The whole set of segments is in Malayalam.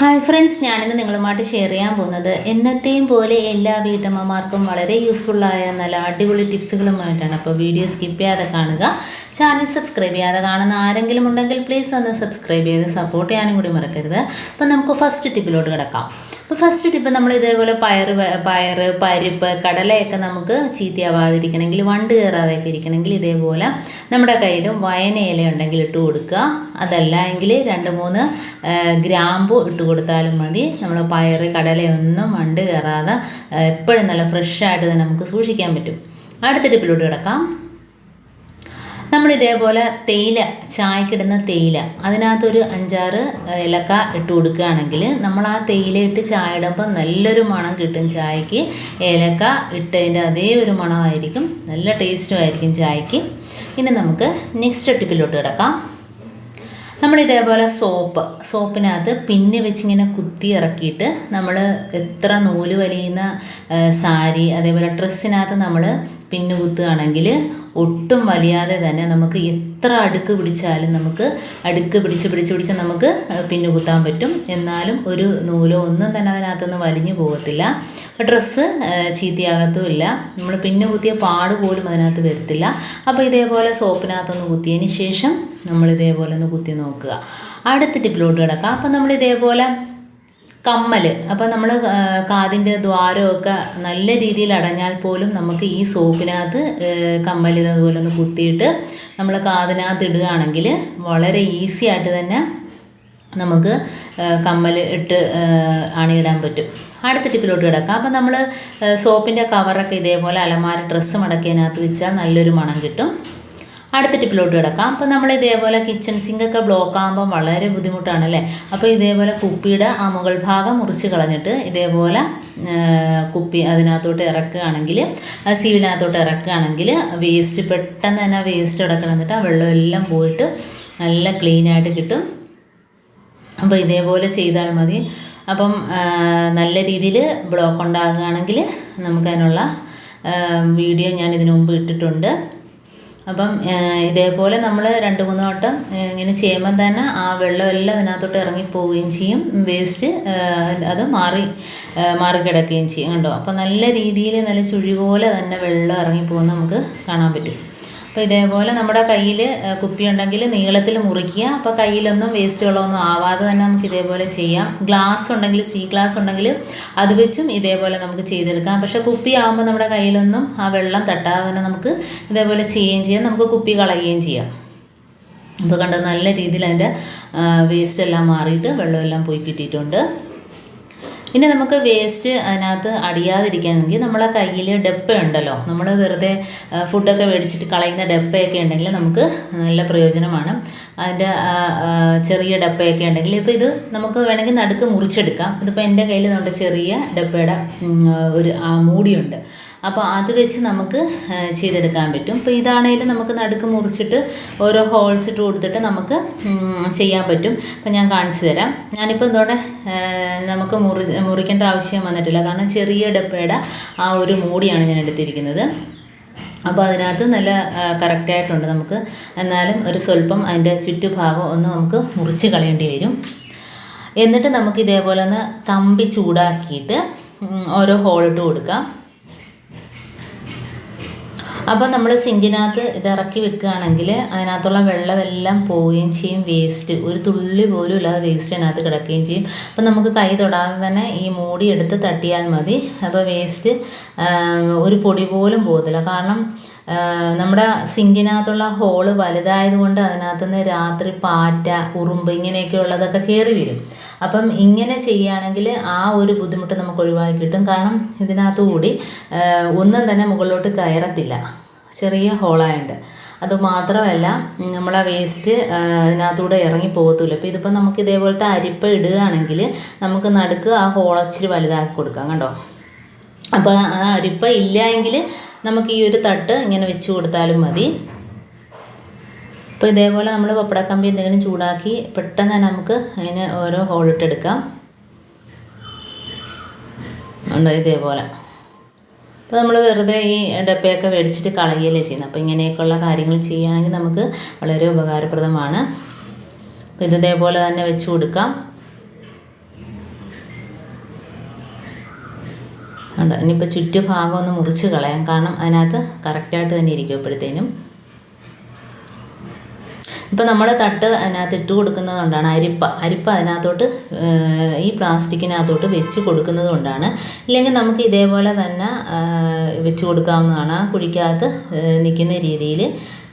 ഹായ് ഫ്രണ്ട്സ് ഞാനിന്ന് നിങ്ങളുമായിട്ട് ഷെയർ ചെയ്യാൻ പോകുന്നത് എന്നത്തെയും പോലെ എല്ലാ വീട്ടമ്മമാർക്കും വളരെ യൂസ്ഫുള്ളായ നല്ല അടിപൊളി ടിപ്സുകളുമായിട്ടാണ് അപ്പോൾ വീഡിയോ സ്കിപ്പ് ചെയ്യാതെ കാണുക. ചാനൽ സബ്സ്ക്രൈബ് ചെയ്യാതെ കാണുന്ന ആരെങ്കിലും ഉണ്ടെങ്കിൽ പ്ലീസ് ഒന്ന് സബ്സ്ക്രൈബ് ചെയ്ത് സപ്പോർട്ട് ചെയ്യാനും കൂടി മറക്കരുത്. അപ്പം നമുക്ക് ഫസ്റ്റ് ടിപ്പിലോട്ട് കിടക്കാം. അപ്പോൾ ഫസ്റ്റ് ടിപ്പ് നമ്മൾ ഇതേപോലെ പയർ പയർ പരിപ്പ് കടലയൊക്കെ നമുക്ക് ചീത്തയാവാതിരിക്കണമെങ്കിൽ വണ്ട് കയറാതെയൊക്കെ ഇരിക്കണമെങ്കിൽ ഇതേപോലെ നമ്മുടെ കയ്യിലും വയന ഇല ഉണ്ടെങ്കിൽ ഇട്ട് കൊടുക്കുക. അതല്ല എങ്കിൽ രണ്ട് മൂന്ന് ഗ്രാമ്പു ഇട്ട് കൊടുത്താലും മതി. നമ്മൾ പയർ കടലയൊന്നും വണ്ട് കയറാതെ എപ്പോഴും നല്ല ഫ്രഷായിട്ട് തന്നെ നമുക്ക് സൂക്ഷിക്കാൻ പറ്റും. അടുത്ത ടിപ്പിലോട്ട് കിടക്കാം. നമ്മൾ ഇതേപോലെ തേയില ചായക്കിടുന്ന തേയില അതിനകത്തൊരു അഞ്ചാറ് ഇലക്ക ഇട്ട് കൊടുക്കുകയാണെങ്കിൽ നമ്മൾ ആ തേയില ഇട്ട് ചായ ഇടുമ്പോൾ നല്ലൊരു മണം കിട്ടും ചായക്ക് ഏലക്ക ഇട്ടതിന്റെ അതേ ഒരു മണമായിരിക്കും നല്ല ടേസ്റ്റും ആയിരിക്കും ചായക്ക് ഇനി നമുക്ക് നെക്സ്റ്റ് ടിപ്പിലോട്ട് കിടക്കാം. നമ്മൾ ഇതേപോലെ സോപ്പ് സോപ്പിനകത്ത് പിന്നെ വെച്ചിങ്ങനെ കുത്തി ഇറക്കിയിട്ട് നമ്മൾ എത്ര നൂൽ വലിയുന്ന സാരി അതേപോലെ ഡ്രസ്സിനകത്ത് നമ്മൾ പിന്ന് കുത്തുകയാണെങ്കിൽ ഒട്ടും വലിയാതെ തന്നെ നമുക്ക് എത്ര അടുക്ക് പിടിച്ചാലും നമുക്ക് അടുക്ക് പിടിച്ച് പിടിച്ച് പിടിച്ച് നമുക്ക് പിന്നു കുത്താൻ പറ്റും. എന്നാലും ഒരു നൂലോ ഒന്നും തന്നെ അതിനകത്തുനിന്ന് വലിഞ്ഞു പോകത്തില്ല. ഡ്രസ്സ് ചീത്തയാകത്തുമില്ല നമ്മൾ പിന്നു കുത്തിയ പാട് പോലും അതിനകത്ത് വരത്തില്ല. അപ്പോൾ ഇതേപോലെ സോപ്പിനകത്തൊന്ന് കുത്തിയതിന് ശേഷം നമ്മൾ ഇതേപോലെ ഒന്ന് കുത്തി നോക്കുക. അടുത്ത ടിപ്പിലോട്ട് കിടക്കാം. അപ്പം നമ്മൾ ഇതേപോലെ കമ്മൽ അപ്പം നമ്മൾ കാതിന്റെ ദ്വാരമൊക്കെ നല്ല രീതിയിൽ അടഞ്ഞാൽ പോലും നമുക്ക് ഈ സോപ്പിനകത്ത് കമ്മൽ അതുപോലെ ഒന്ന് കുത്തിയിട്ട് നമ്മൾ കാതിനകത്ത് ഇടുകയാണെങ്കിൽ വളരെ ഈസി ആയിട്ട് തന്നെ നമുക്ക് കമ്മൽ ഇട്ട് അണിയിടാൻ പറ്റും. അടുത്ത ടിപ്പിലോട്ട് കിടക്കാം. അപ്പം നമ്മൾ സോപ്പിന്റെ കവറൊക്കെ ഇതേപോലെ അലമാര ഡ്രസ്സ് മടക്കിയതിനകത്ത് വെച്ചാൽ നല്ലൊരു മണം കിട്ടും. അടുത്ത ടിപ്പിലോട്ട് കിടക്കാം. അപ്പോൾ നമ്മൾ ഇതേപോലെ കിച്ചൺ സിങ്കൊക്കെ ബ്ലോക്ക് ആകുമ്പോൾ വളരെ ബുദ്ധിമുട്ടാണ് അല്ലേ അപ്പോൾ ഇതേപോലെ കുപ്പിയുടെ ആ മുകൾ ഭാഗം മുറിച്ച് കളഞ്ഞിട്ട് ഇതേപോലെ കുപ്പി അതിനകത്തോട്ട് ഇറക്കുകയാണെങ്കിൽ ആ സീവിനകത്തോട്ട് ഇറക്കുകയാണെങ്കിൽ വേസ്റ്റ് പെട്ടെന്ന് തന്നെ വേസ്റ്റ് അടക്കണം എന്നിട്ട് ആ വെള്ളമെല്ലാം പോയിട്ട് നല്ല ക്ലീനായിട്ട് കിട്ടും. അപ്പോൾ ഇതേപോലെ ചെയ്താൽ മതി. അപ്പം നല്ല രീതിയിൽ ബ്ലോക്ക് ഉണ്ടാകുകയാണെങ്കിൽ നമുക്കതിനുള്ള വീഡിയോ ഞാൻ ഇതിനു മുമ്പ് ഇട്ടിട്ടുണ്ട്. അപ്പം ഇതേപോലെ നമ്മൾ രണ്ട് മൂന്ന് വട്ടം ഇങ്ങനെ ചെയ്യുമ്പം തന്നെ ആ വെള്ളമെല്ലാം അതിനകത്തോട്ട് ഇറങ്ങിപ്പോവുകയും ചെയ്യും. വേസ്റ്റ് അത് മാറി മാറിക്കിടക്കുകയും ചെയ്യും കണ്ടോ? അപ്പോൾ നല്ല രീതിയിൽ നല്ല ചുഴി പോലെ തന്നെ വെള്ളം ഇറങ്ങിപ്പോകുന്ന നമുക്ക് കാണാൻ പറ്റും. അപ്പോൾ ഇതേപോലെ നമ്മുടെ കയ്യിൽ കുപ്പി ഉണ്ടെങ്കിൽ നീളത്തിൽ മുറിക്കുക അപ്പോൾ കയ്യിലൊന്നും വേസ്റ്റ് വെള്ളമൊന്നും ആവാതെ തന്നെ നമുക്ക് ഇതേപോലെ ചെയ്യാം. ഗ്ലാസ് ഉണ്ടെങ്കിൽ സീ ഗ്ലാസ് ഉണ്ടെങ്കിൽ അത് വെച്ചും ഇതേപോലെ നമുക്ക് ചെയ്തെടുക്കാം. പക്ഷേ കുപ്പി ആകുമ്പോൾ നമ്മുടെ കയ്യിലൊന്നും ആ വെള്ളം തട്ടാതെ തന്നെ നമുക്ക് ഇതേപോലെ ചെയ്യുകയും ചെയ്യാം. നമുക്ക് കുപ്പി കളയുകയും ചെയ്യാം. അപ്പോൾ കണ്ടോ നല്ല രീതിയിൽ അതിന്റെ വേസ്റ്റ് എല്ലാം മാറിയിട്ട് വെള്ളമെല്ലാം പോയി കിട്ടിയിട്ടുണ്ട്. ഇനി നമുക്ക് വേസ്റ്റ് അതിനകത്ത് അടിയാതിരിക്കണമെങ്കിൽ നമ്മളെ കയ്യിൽ ഡപ്പ ഉണ്ടല്ലോ. നമ്മൾ വെറുതെ ഫുഡൊക്കെ മേടിച്ചിട്ട് കളയുന്ന ഡപ്പയൊക്കെ ഉണ്ടെങ്കിൽ നമുക്ക് നല്ല പ്രയോജനമാണ്. അതിന്റെ ചെറിയ ഡപ്പയൊക്കെ ഉണ്ടെങ്കിൽ ഇപ്പോൾ ഇത് നമുക്ക് വേണമെങ്കിൽ നടുക്ക് മുറിച്ചെടുക്കാം. ഇതിപ്പോൾ എന്റെ കയ്യിൽ നമ്മുടെ ചെറിയ ഡപ്പയുടെ ഒരു മൂടിയുണ്ട്. അപ്പോൾ അത് വെച്ച് നമുക്ക് ചെയ്തെടുക്കാൻ പറ്റും. ഇപ്പോൾ ഇതാണെങ്കിലും നമുക്ക് നടുക്ക് മുറിച്ചിട്ട് ഓരോ ഹോൾസ് ഇട്ട് കൊടുത്തിട്ട് നമുക്ക് ചെയ്യാൻ പറ്റും. അപ്പോൾ ഞാൻ കാണിച്ചു തരാം. ഞാനിപ്പോൾ ഇതോടെ നമുക്ക് മുറി മുറിക്കേണ്ട ആവശ്യം വന്നിട്ടില്ല. കാരണം ചെറിയ ഡപ്പയുടെ ആ ഒരു മൂടിയാണ് ഞാൻ എടുത്തിരിക്കുന്നത്. അപ്പോൾ അതിനകത്ത് നല്ല കറക്റ്റായിട്ടുണ്ട് നമുക്ക്. എന്നാലും ഒരു സ്വല്പം അതിന്റെ ചുറ്റുഭാഗം ഒന്ന് നമുക്ക് മുറിച്ച് കളയേണ്ടി വരും. എന്നിട്ട് നമുക്ക് ഇതേപോലെ ഒന്ന് കമ്പി ചൂടാക്കിയിട്ട് ഓരോ ഹോളിട്ട് കൊടുക്കാം. അപ്പോൾ നമ്മൾ സിങ്കിനകത്ത് ഇത് ഇറക്കി വെക്കുകയാണെങ്കിൽ അതിനകത്തുള്ള വെള്ളമെല്ലാം പോവുകയും ചെയ്യും വേസ്റ്റ് ഒരു തുള്ളി പോലും ഇല്ലാതെ വേസ്റ്റ് അതിനകത്ത് കിടക്കുകയും ചെയ്യും. അപ്പോൾ നമുക്ക് കൈ തൊടാതെ തന്നെ ഈ മൂടി എടുത്ത് തട്ടിയാൽ മതി. അപ്പോൾ വേസ്റ്റ് ഒരു പൊടി പോലും പോകത്തില്ല. കാരണം നമ്മുടെ സിങ്കിനകത്തുള്ള ഹോൾ വലുതായതുകൊണ്ട് അതിനകത്ത് നിന്ന് രാത്രി പാറ്റ ഉറുമ്പ് ഇങ്ങനെയൊക്കെ ഉള്ളതൊക്കെ കയറി വരും. അപ്പം ഇങ്ങനെ ചെയ്യുകയാണെങ്കിൽ ആ ഒരു ബുദ്ധിമുട്ട് നമുക്ക് ഒഴിവാക്കി കിട്ടും. കാരണം ഇതിനകത്തുകൂടി ഒന്നും തന്നെ മുകളിലോട്ട് കയറത്തില്ല. ചെറിയ ഹോളായുണ്ട്. അതുമാത്രമല്ല നമ്മളെ വേസ്റ്റ് അതിനകത്തൂടെ ഇറങ്ങി പോകത്തില്ല അപ്പോൾ ഇതിപ്പോൾ നമുക്ക് ഇതേപോലത്തെ അരിപ്പ ഇടുകയാണെങ്കിൽ നമുക്ക് നടുക്ക് ആ ഹോളച്ചിരി വലുതാക്കി കൊടുക്കാം. കണ്ടോ? അപ്പോൾ ആ അരിപ്പ ഇല്ല എങ്കിൽ നമുക്ക് ഈ ഒരു തട്ട് ഇങ്ങനെ വെച്ച് കൊടുത്താലും മതി. അപ്പോൾ ഇതേപോലെ നമ്മൾ പപ്പടക്കമ്പി എന്തെങ്കിലും ചൂടാക്കി പെട്ടെന്ന് തന്നെ നമുക്ക് അതിന് ഓരോ ഹോളിട്ടെടുക്കാം ഉണ്ട് ഇതേപോലെ? അപ്പോൾ നമ്മൾ വെറുതെ ഈ ഡപ്പയൊക്കെ മേടിച്ചിട്ട് കളയുകയല്ലേ ചെയ്യുന്നത്. അപ്പോൾ ഇങ്ങനെയൊക്കെയുള്ള കാര്യങ്ങൾ ചെയ്യുകയാണെങ്കിൽ നമുക്ക് വളരെ ഉപകാരപ്രദമാണ്. അപ്പോൾ ഇതേപോലെ തന്നെ വെച്ച് കൊടുക്കാം. ഉണ്ട്. ഇനിയിപ്പോൾ ചുറ്റുഭാഗം ഒന്ന് മുറിച്ച് കളയാം. കാരണം അതിനകത്ത് കറക്റ്റായിട്ട് തന്നെ ഇരിക്കും എപ്പോഴത്തേനും ഇപ്പോൾ നമ്മൾ തട്ട് അതിനകത്ത് ഇട്ട് കൊടുക്കുന്നത് കൊണ്ടാണ് അരിപ്പ. അരിപ്പ അതിനകത്തോട്ട് ഈ പ്ലാസ്റ്റിക്കിനകത്തോട്ട് വെച്ച് കൊടുക്കുന്നത് കൊണ്ടാണ്. ഇല്ലെങ്കിൽ നമുക്ക് ഇതേപോലെ തന്നെ വെച്ച് കൊടുക്കാവുന്നതാണ്. ആ കുഴിക്കകത്ത് നിൽക്കുന്ന രീതിയിൽ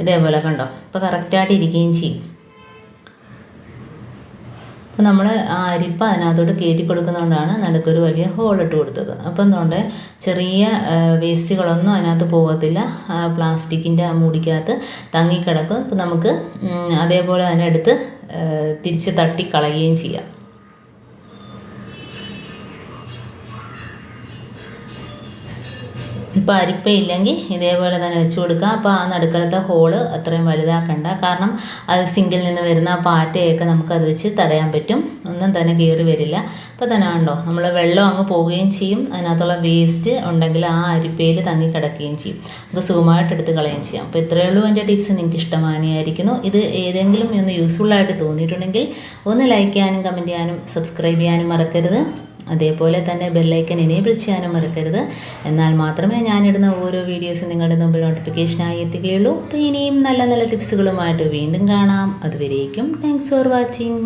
ഇതേപോലെ കണ്ടോ? ഇപ്പോൾ കറക്റ്റായിട്ട് ഇരിക്കുകയും ചെയ്യും. അപ്പോൾ നമ്മൾ ആ അരിപ്പ അതിനകത്തോട്ട് കയറ്റി കൊടുക്കുന്നതുകൊണ്ടാണ് നടുക്കൊരു വലിയ ഹോൾ ഇട്ട് കൊടുത്തത്. അപ്പം എന്തുകൊണ്ട് ചെറിയ വേസ്റ്റുകളൊന്നും അതിനകത്ത് പോകത്തില്ല. പ്ലാസ്റ്റിക്കിന്റെ ആ മൂടിക്കകത്ത് തങ്ങിക്കിടക്കും. അപ്പം നമുക്ക് അതേപോലെ അതിനെടുത്ത് തിരിച്ച് തട്ടിക്കളയുകയും ചെയ്യാം. ഇപ്പോൾ അരിപ്പയില്ലെങ്കിൽ ഇതേപോലെ തന്നെ വെച്ച് കൊടുക്കുക അപ്പോൾ ആ നടുക്കലത്തെ ഹോൾ അത്രയും വലുതാക്കണ്ട. കാരണം അത് സിങ്കിൽ നിന്ന് വരുന്ന ആ പാറ്റയൊക്കെ നമുക്കത് വെച്ച് തടയാൻ പറ്റും. ഒന്നും തന്നെ കയറി വരില്ല. അപ്പോൾ തന്നെ ഉണ്ടോ നമ്മൾ വെള്ളം അങ്ങ് പോവുകയും ചെയ്യും. അതിനകത്തുള്ള വേസ്റ്റ് ഉണ്ടെങ്കിൽ ആ അരിപ്പയിൽ തങ്ങി കിടക്കുകയും ചെയ്യും. നമുക്ക് സുഖമായിട്ട് എടുത്ത് കളയുകയും ചെയ്യാം. അപ്പോൾ ഇത്രയേ ഉള്ളൂ എന്റെ ടിപ്സ് നിങ്ങൾക്ക് ഇഷ്ടമാനിയായിരിക്കുന്നു ഇത് ഏതെങ്കിലും ഒന്ന് യൂസ്ഫുള്ളായിട്ട് തോന്നിയിട്ടുണ്ടെങ്കിൽ ഒന്ന് ലൈക്ക് ചെയ്യാനും കമന്റ് ചെയ്യാനും സബ്സ്ക്രൈബ് ചെയ്യാനും മറക്കരുത്. അതേപോലെ തന്നെ ബെല്ലൈക്കൻ എനേബിൾ ചെയ്യാനും മറക്കരുത്. എന്നാൽ മാത്രമേ ഞാനിടുന്ന ഓരോ വീഡിയോസും നിങ്ങളുടെ മുമ്പിൽ നോട്ടിഫിക്കേഷനായി എത്തുകയുള്ളൂ. അപ്പോൾ ഇനിയും നല്ല നല്ല ടിപ്സുകളുമായിട്ട് വീണ്ടും കാണാം. അതുവരേക്കും താങ്ക്സ് ഫോർ വാച്ചിങ്